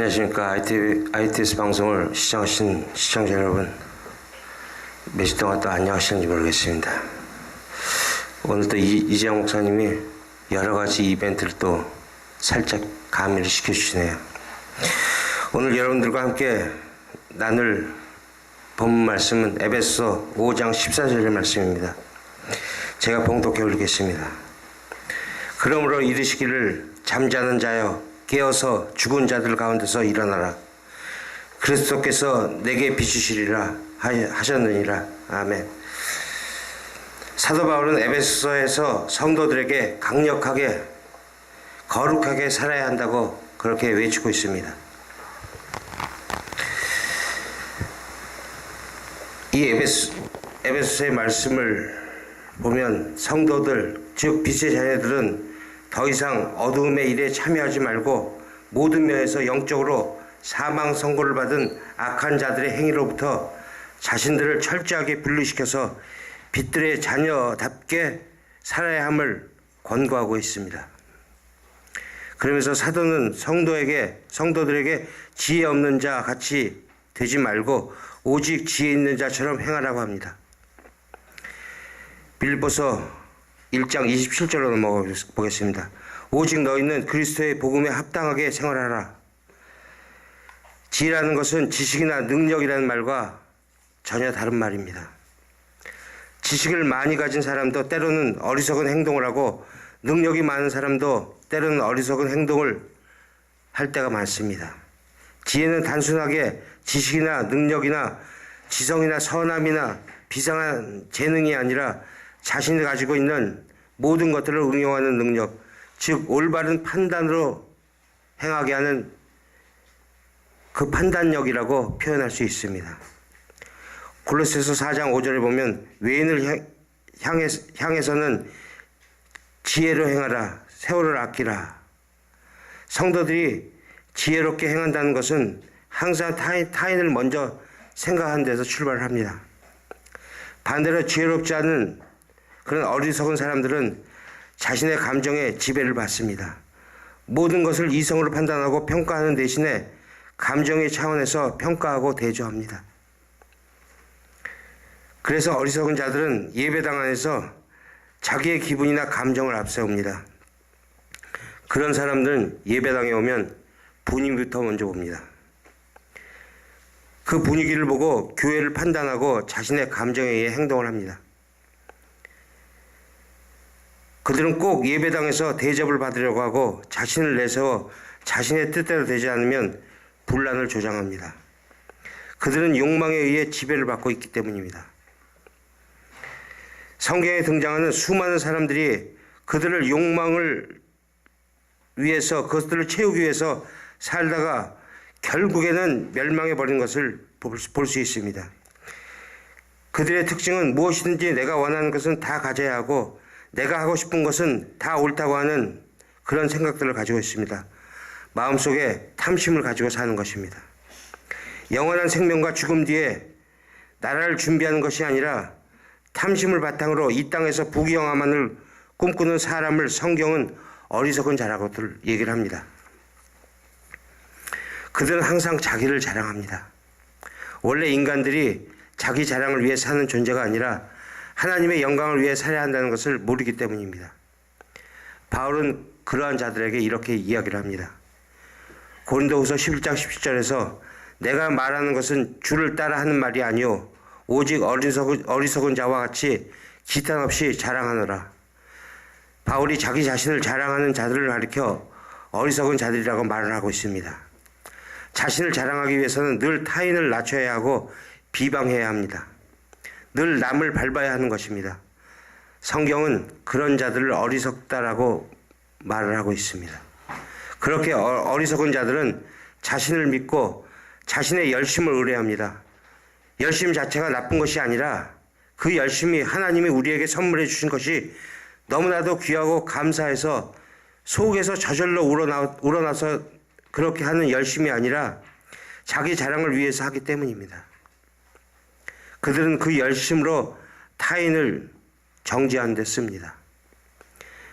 안녕하십니까. IT, ITS 방송을 시청하신 시청자 여러분. 며칠 동안 또 안녕하시는지 모르겠습니다. 오늘 또 이, 이재영 목사님이 여러 가지 이벤트를 또 살짝 가미를 시켜주시네요. 오늘 여러분들과 함께 나눌 본 말씀은 에베소 5장 14절의 말씀입니다. 제가 봉독해 올리겠습니다. 그러므로 이르시기를 잠자는 자여 깨어서 죽은 자들 가운데서 일어나라. 그리스도께서 내게 비추시리라 하셨느니라. 아멘. 사도 바울은 에베소서에서 성도들에게 강력하게 거룩하게 살아야 한다고 그렇게 외치고 있습니다. 이 에베소, 에베소서의 말씀을 보면 성도들, 즉 빛의 자녀들은 더 이상 어두움의 일에 참여하지 말고 모든 면에서 영적으로 사망 선고를 받은 악한 자들의 행위로부터 자신들을 철저하게 분리시켜서 빛들의 자녀답게 살아야 함을 권고하고 있습니다. 그러면서 사도는 성도에게 성도들에게 지혜 없는 자 같이 되지 말고 오직 지혜 있는 자처럼 행하라고 합니다. 빌보서 1장 27절로 넘어가 보겠습니다. 오직 너희는 그리스도의 복음에 합당하게 생활하라. 지혜라는 것은 지식이나 능력이라는 말과 전혀 다른 말입니다. 지식을 많이 가진 사람도 때로는 어리석은 행동을 하고 능력이 많은 사람도 때로는 어리석은 행동을 할 때가 많습니다. 지혜는 단순하게 지식이나 능력이나 지성이나 선함이나 비상한 재능이 아니라 자신이 가지고 있는 모든 것들을 응용하는 능력, 즉 올바른 판단으로 행하게 하는 그 판단력이라고 표현할 수 있습니다. 골로새서 4장 5절에 보면 외인을 향해, 향해서는 지혜로 행하라, 세월을 아끼라. 성도들이 지혜롭게 행한다는 것은 항상 타인, 타인을 먼저 생각하는 데서 출발을 합니다. 반대로 지혜롭지 않은 그런 어리석은 사람들은 자신의 감정에 지배를 받습니다. 모든 것을 이성으로 판단하고 평가하는 대신에 감정의 차원에서 평가하고 대조합니다. 그래서 어리석은 자들은 예배당 안에서 자기의 기분이나 감정을 앞세웁니다. 그런 사람들은 예배당에 오면 분위기부터 먼저 봅니다. 그 분위기를 보고 교회를 판단하고 자신의 감정에 의해 행동을 합니다. 그들은 꼭 예배당에서 대접을 받으려고 하고 자신을 내세워 자신의 뜻대로 되지 않으면 분란을 조장합니다. 그들은 욕망에 의해 지배를 받고 있기 때문입니다. 성경에 등장하는 수많은 사람들이 그들을 욕망을 위해서 그것들을 채우기 위해서 살다가 결국에는 멸망해 버린 것을 볼 수 있습니다. 그들의 특징은 무엇이든지 내가 원하는 것은 다 가져야 하고 내가 하고 싶은 것은 다 옳다고 하는 그런 생각들을 가지고 있습니다. 마음속에 탐심을 가지고 사는 것입니다. 영원한 생명과 죽음 뒤에 나라를 준비하는 것이 아니라 탐심을 바탕으로 이 땅에서 부귀영화만을 꿈꾸는 사람을 성경은 어리석은 자라고들 얘기를 합니다. 그들은 항상 자기를 자랑합니다. 원래 인간들이 자기 자랑을 위해 사는 존재가 아니라 하나님의 영광을 위해 살아야 한다는 것을 모르기 때문입니다. 바울은 그러한 자들에게 이렇게 이야기를 합니다. 고린도후서 11장 17절에서 내가 말하는 것은 주를 따라 하는 말이 아니요 오직 어리석은, 어리석은 자와 같이 기탄 없이 자랑하노라. 바울이 자기 자신을 자랑하는 자들을 가리켜 어리석은 자들이라고 말을 하고 있습니다. 자신을 자랑하기 위해서는 늘 타인을 낮춰야 하고 비방해야 합니다. 늘 남을 밟아야 하는 것입니다. 성경은 그런 자들을 어리석다라고 말을 하고 있습니다. 그렇게 어, 어리석은 자들은 자신을 믿고 자신의 열심을 의뢰합니다. 열심 자체가 나쁜 것이 아니라 그 열심이 하나님이 우리에게 선물해 주신 것이 너무나도 귀하고 감사해서 속에서 저절로 우러나, 우러나서 그렇게 하는 열심이 아니라 자기 자랑을 위해서 하기 때문입니다. 그들은 그 열심으로 타인을 정지하는 데 씁니다.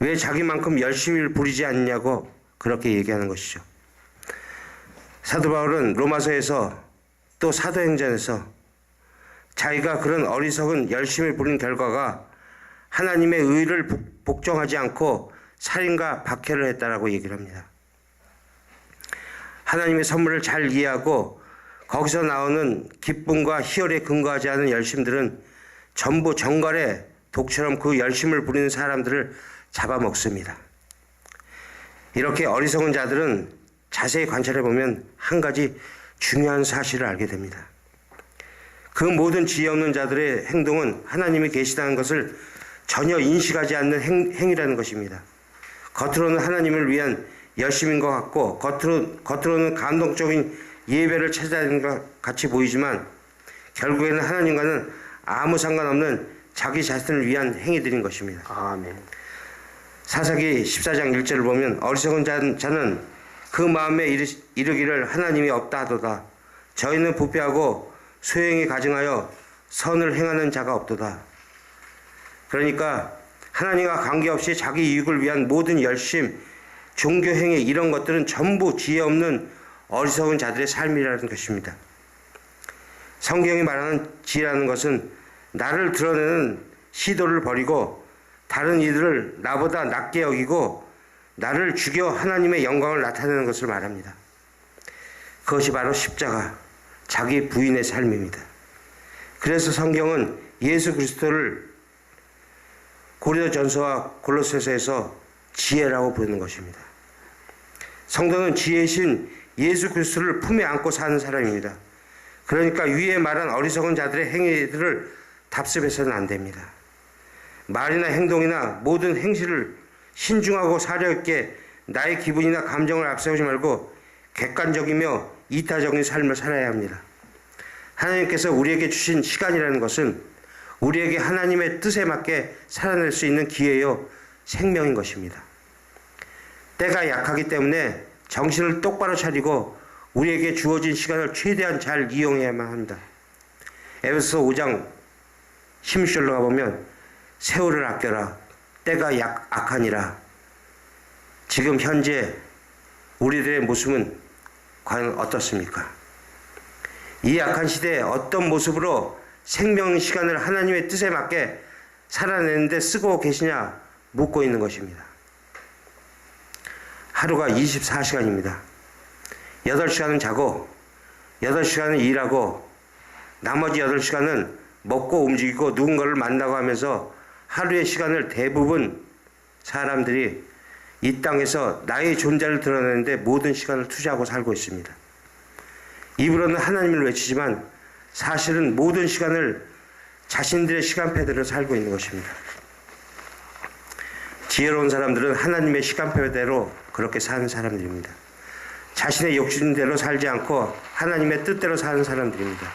왜 자기만큼 열심히를 부리지 않냐고 그렇게 얘기하는 것이죠. 사도 바울은 로마서에서 또 사도행전에서 자기가 그런 어리석은 열심을 부린 결과가 하나님의 의를 복- 복종하지 않고 살인과 박해를 했다라고 얘기를 합니다. 하나님의 선물을 잘 이해하고 거기서 나오는 기쁨과 희열에 근거하지 않은 열심들은 전부 정갈의 독처럼 그 열심을 부리는 사람들을 잡아먹습니다. 이렇게 어리석은 자들은 자세히 관찰해 보면 한 가지 중요한 사실을 알게 됩니다. 그 모든 지혜 없는 자들의 행동은 하나님이 계시다는 것을 전혀 인식하지 않는 행, 행위라는 것입니다. 겉으로는 하나님을 위한 열심인 것 같고 겉으로, 겉으로는 감동적인 예배를 찾아내는 것 같이 보이지만 결국에는 하나님과는 아무 상관없는 자기 자신을 위한 행위들인 것입니다. 아멘. 사사기 14장 1절을 보면 어리석은 자- 자는 그 마음에 이르, 이르기를 하나님이 없다 하도다. 저희는 부패하고 소행이 가증하여 선을 행하는 자가 없도다. 그러니까 하나님과 관계없이 자기 이익을 위한 모든 열심, 종교 행위 이런 것들은 전부 지혜 없는 어리석은 자들의 삶이라는 것입니다. 성경이 말하는 지혜라는 것은 나를 드러내는 시도를 버리고 다른 이들을 나보다 낮게 여기고 나를 죽여 하나님의 영광을 나타내는 것을 말합니다. 그것이 바로 십자가, 자기 부인의 삶입니다. 그래서 성경은 예수 그리스도를 고린도 전서와 골로새서에서 지혜라고 부르는 것입니다. 성도는 지혜신 예수 그리스도를 품에 안고 사는 사람입니다. 그러니까 위에 말한 어리석은 자들의 행위들을 답습해서는 안 됩니다. 말이나 행동이나 모든 행실을 신중하고 사려 있게 나의 기분이나 감정을 앞세우지 말고 객관적이며 이타적인 삶을 살아야 합니다. 하나님께서 우리에게 주신 시간이라는 것은 우리에게 하나님의 뜻에 맞게 살아낼 수 있는 기회요 생명인 것입니다. 때가 약하기 때문에 정신을 똑바로 차리고 우리에게 주어진 시간을 최대한 잘 이용해야만 합니다. 에베소 5장 16절로 가보면 세월을 아껴라 때가 약, 악하니라 지금 현재 우리들의 모습은 과연 어떻습니까? 이 악한 시대에 어떤 모습으로 생명 시간을 하나님의 뜻에 맞게 살아내는데 쓰고 계시냐 묻고 있는 것입니다. 하루가 24시간입니다. 8시간은 자고 8시간은 일하고 나머지 8시간은 먹고 움직이고 누군가를 만나고 하면서 하루의 시간을 대부분 사람들이 이 땅에서 나의 존재를 드러내는데 모든 시간을 투자하고 살고 있습니다. 입으로는 하나님을 외치지만 사실은 모든 시간을 자신들의 시간표대로 살고 있는 것입니다. 지혜로운 사람들은 하나님의 시간표대로 그렇게 사는 사람들입니다. 자신의 욕심대로 살지 않고 하나님의 뜻대로 사는 사람들입니다.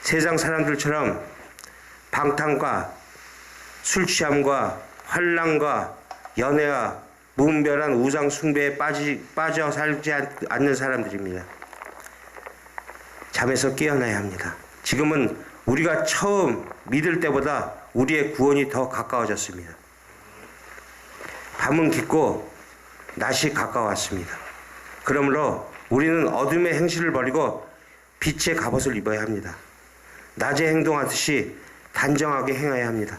세상 사람들처럼 방탕과 술 취함과 환란과 연애와 무분별한 우상 숭배에 빠지, 빠져 살지 않- 않는 사람들입니다. 잠에서 깨어나야 합니다. 지금은 우리가 처음 믿을 때보다 우리의 구원이 더 가까워졌습니다. 밤은 깊고 낮이 가까웠습니다. 그러므로 우리는 어둠의 행실을 버리고 빛의 갑옷을 입어야 합니다. 낮에 행동하듯이 단정하게 행해야 합니다.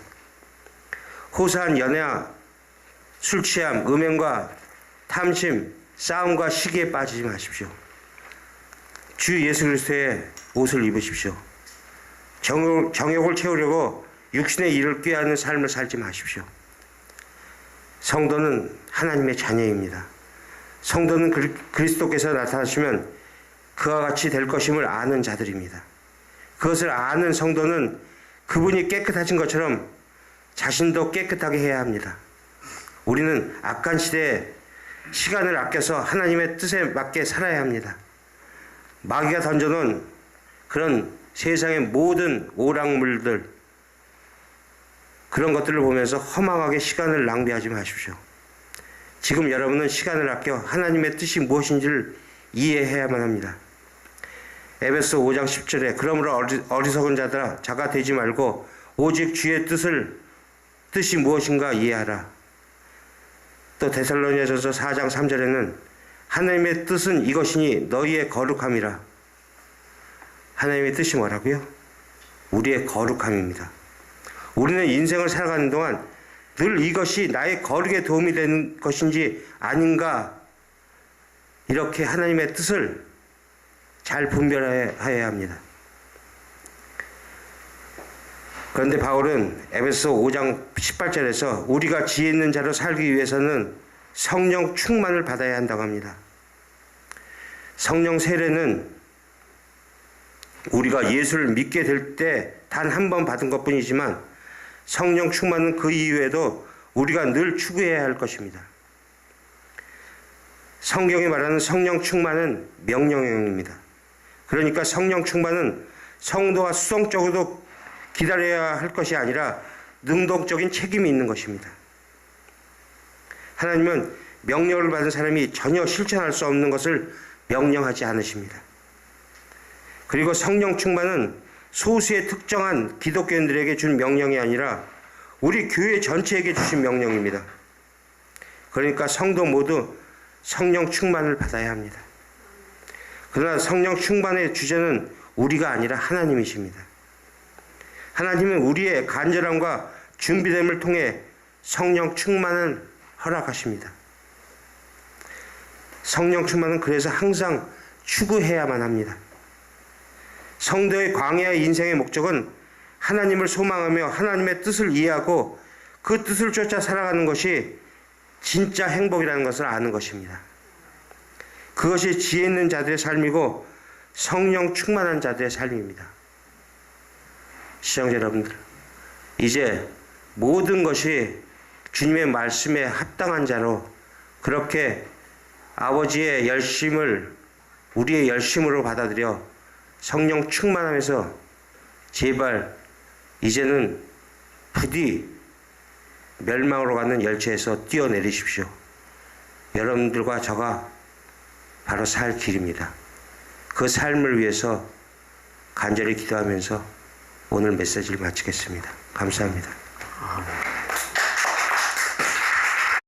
호사한 연애와 술 취함, 음행과 탐심, 싸움과 시기에 빠지지 마십시오. 주 예수 그리스도의 옷을 입으십시오. 정욕, 정욕을 채우려고 육신의 일을 꾀하는 삶을 살지 마십시오. 성도는 하나님의 자녀입니다. 성도는 그리- 그리스도께서 나타나시면 그와 같이 될 것임을 아는 자들입니다. 그것을 아는 성도는 그분이 깨끗하신 것처럼 자신도 깨끗하게 해야 합니다. 우리는 악한 시대에 시간을 아껴서 하나님의 뜻에 맞게 살아야 합니다. 마귀가 던져놓은 그런 세상의 모든 오락물들, 그런 것들을 보면서 허망하게 시간을 낭비하지 마십시오. 지금 여러분은 시간을 아껴 하나님의 뜻이 무엇인지를 이해해야만 합니다. 에베소 5장 10절에 그러므로 어리, 어리석은 자들아 자가 되지 말고 오직 주의 뜻을 뜻이 무엇인가 이해하라. 또 데살로니가전서 4장 3절에는 하나님의 뜻은 이것이니 너희의 거룩함이라. 하나님의 뜻이 뭐라고요? 우리의 거룩함입니다. 우리는 인생을 살아가는 동안 늘 이것이 나의 거룩에 도움이 되는 것인지 아닌가 이렇게 하나님의 뜻을 잘 분별해야 합니다. 그런데 바울은 에베소 5장 18절에서 우리가 지혜 있는 자로 살기 위해서는 성령 충만을 받아야 한다고 합니다. 성령 세례는 우리가 예수를 믿게 될 때 단 한 번 받은 것 뿐이지만 성령 충만은 그 이후에도 우리가 늘 추구해야 할 것입니다. 성경이 말하는 성령 충만은 명령형입니다. 그러니까 성령 충만은 성도가 수동적으로 기다려야 할 것이 아니라 능동적인 책임이 있는 것입니다. 하나님은 명령을 받은 사람이 전혀 실천할 수 없는 것을 명령하지 않으십니다. 그리고 성령 충만은 소수의 특정한 기독교인들에게 준 명령이 아니라 우리 교회 전체에게 주신 명령입니다. 그러니까 성도 모두 성령 충만을 받아야 합니다. 그러나 성령 충만의 주제는 우리가 아니라 하나님이십니다. 하나님은 우리의 간절함과 준비됨을 통해 성령 충만을 허락하십니다. 성령 충만은 그래서 항상 추구해야만 합니다. 성도의 광야의 인생의 목적은 하나님을 소망하며 하나님의 뜻을 이해하고 그 뜻을 쫓아 살아가는 것이 진짜 행복이라는 것을 아는 것입니다. 그것이 지혜 있는 자들의 삶이고 성령 충만한 자들의 삶입니다. 시청자 여러분들, 이제 모든 것이 주님의 말씀에 합당한 자로 그렇게 아버지의 열심을 우리의 열심으로 받아들여 성령 충만하면서 제발 이제는 부디 멸망으로 가는 열차에서 뛰어내리십시오. 여러분들과 저가 바로 살 길입니다. 그 삶을 위해서 간절히 기도하면서 오늘 메시지를 마치겠습니다. 감사합니다.